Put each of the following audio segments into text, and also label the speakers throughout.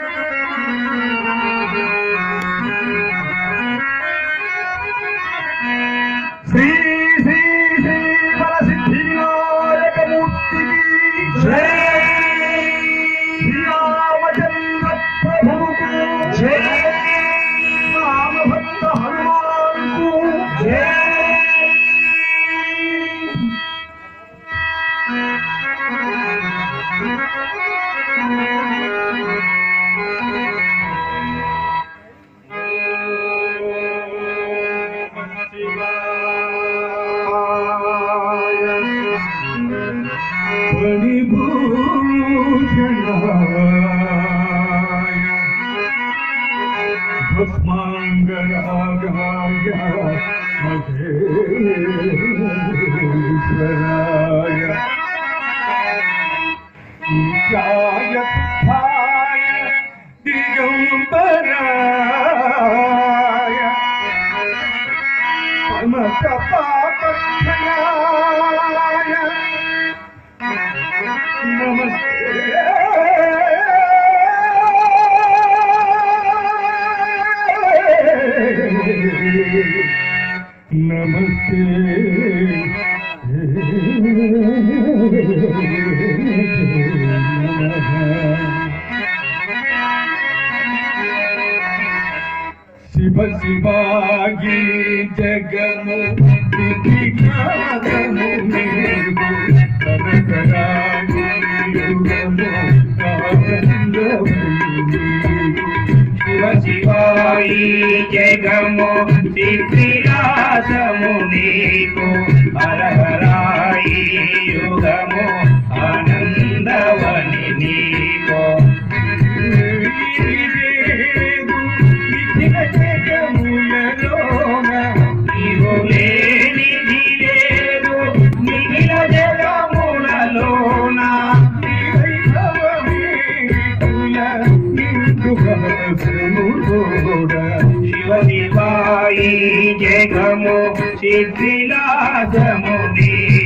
Speaker 1: Thank you. गर శివ శివాగి జగము విఖ్యాతము నీవు. కరకరాగి యుగము ఆనందము
Speaker 2: శివ శివాయి జగము నీకు. मोदी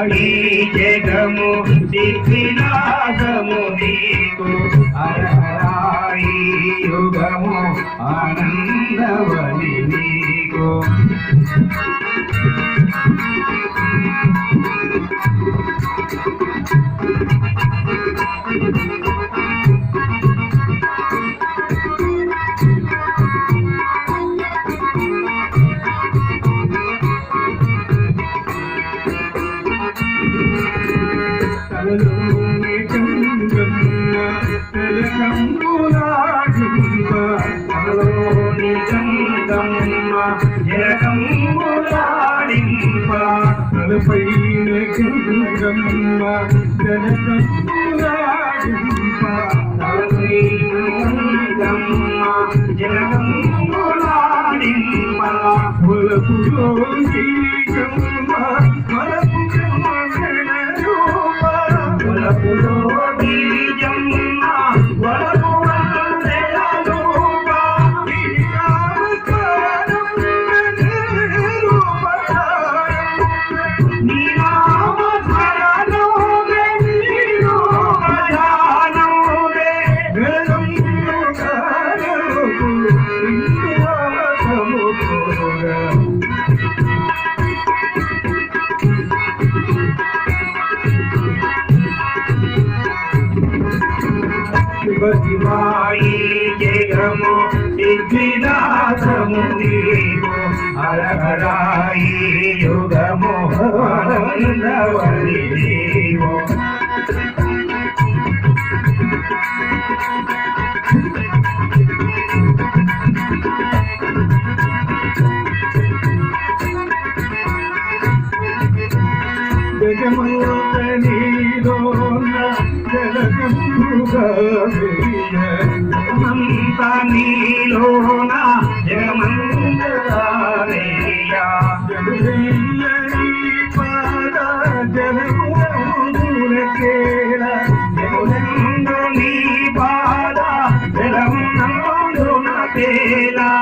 Speaker 2: శివాయి జగము సిద్ధిలాసము నీకు అరహరాయి యుగము ఆనందవని నీకు. కలలోని గంగమ్మ జగంబులాడింప గంగమ్మ శివ శివాయి జగము సిద్ధినాథము నీవు హరహరాయి యుగము ఆనందవరి నీవు జగమంత నీలోన
Speaker 1: జగమంత నీలోన జగమంత పాద జలముల
Speaker 3: కేళ జగమంద నీ పాద
Speaker 1: జలమున తేలా.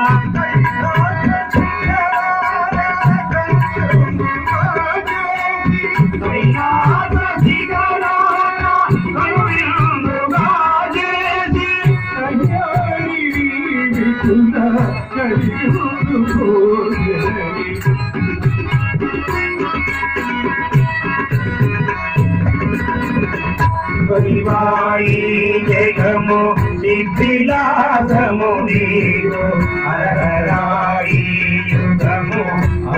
Speaker 1: శివాయి జగము నిలాసము నీరు హరహరాయి యుగము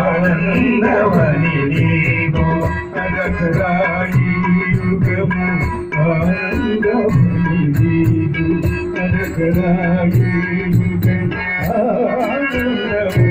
Speaker 1: ఆనందవని
Speaker 3: నీరు యుగము ఆనందవని నీరు హరహరాయి యుగము
Speaker 1: ఆనందవని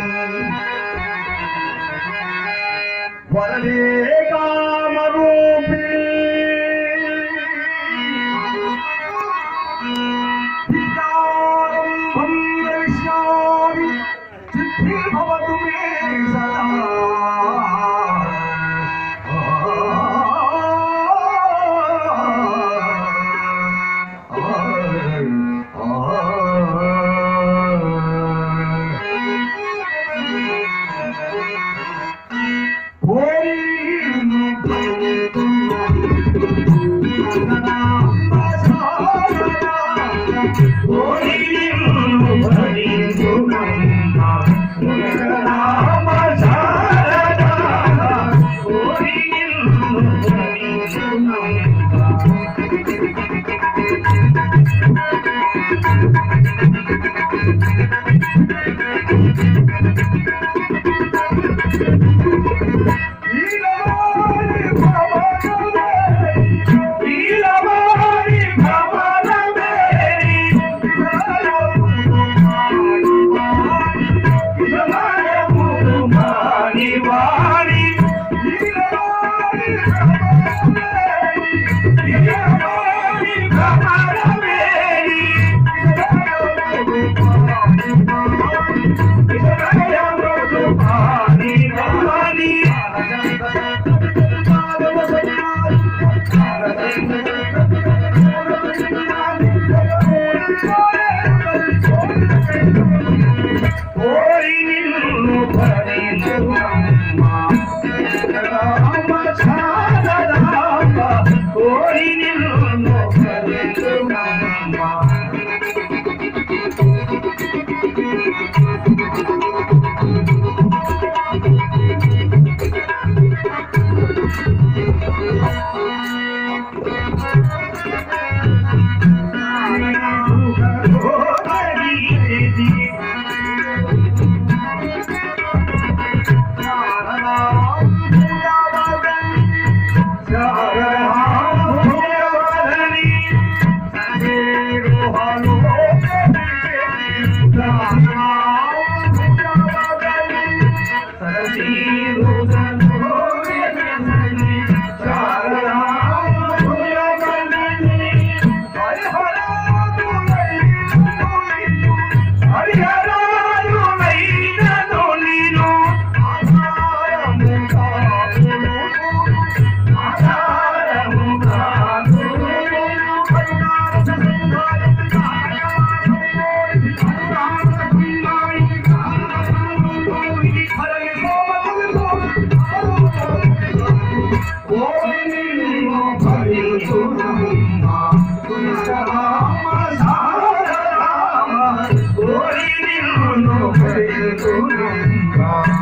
Speaker 1: ficar.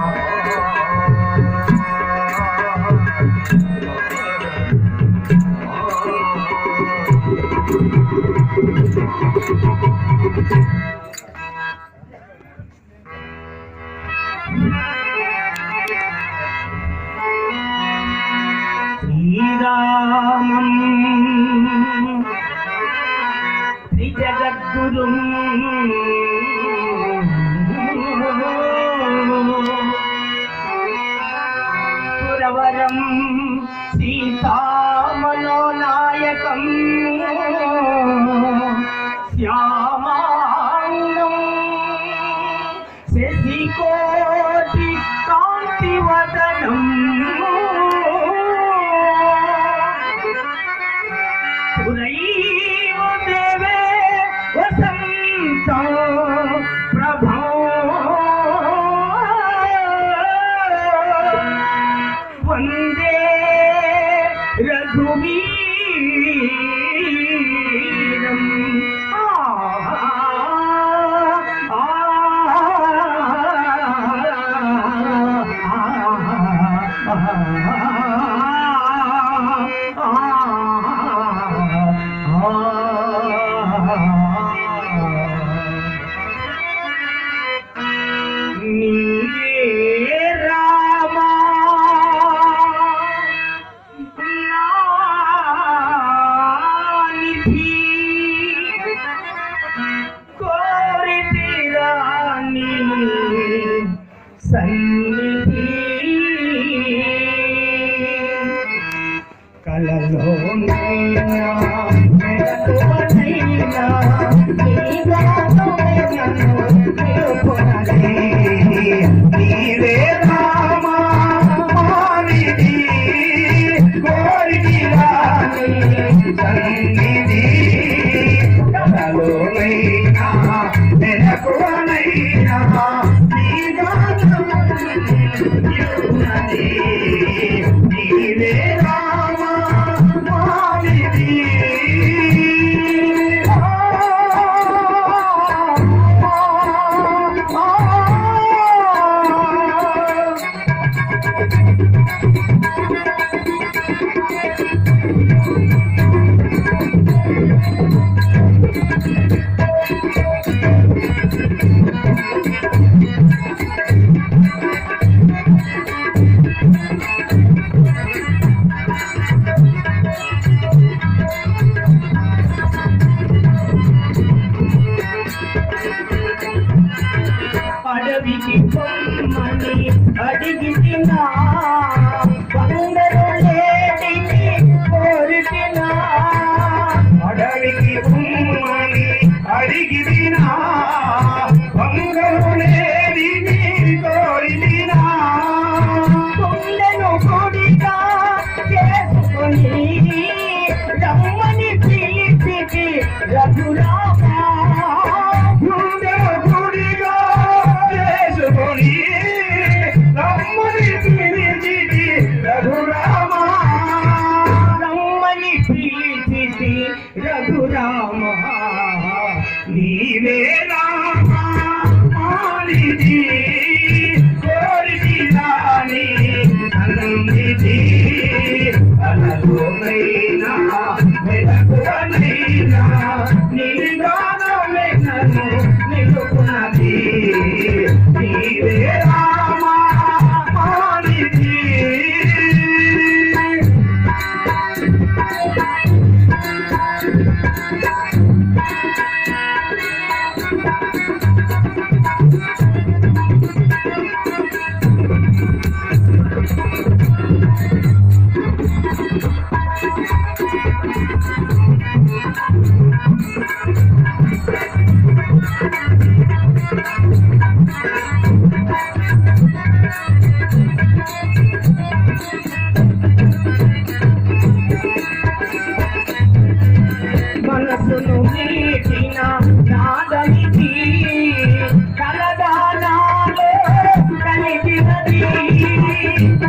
Speaker 1: సీతామనోనాయకం
Speaker 2: శ్యామ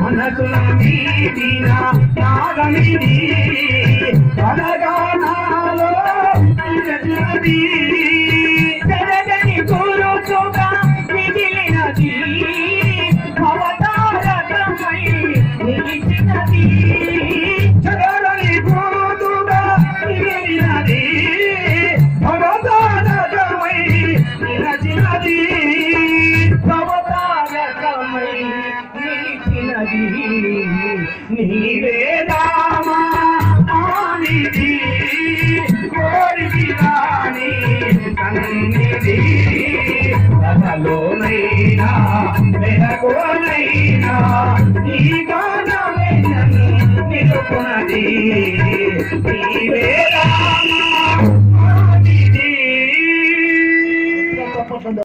Speaker 1: మనసులో నీతిన నాగమిది
Speaker 2: ఉన్నది
Speaker 1: నీవే రామా నిధి కోరిది రాణి సన్నిధి కథలోనైనా మెలకునైనా ఈ గానమే నిలుపునది నీవే రామ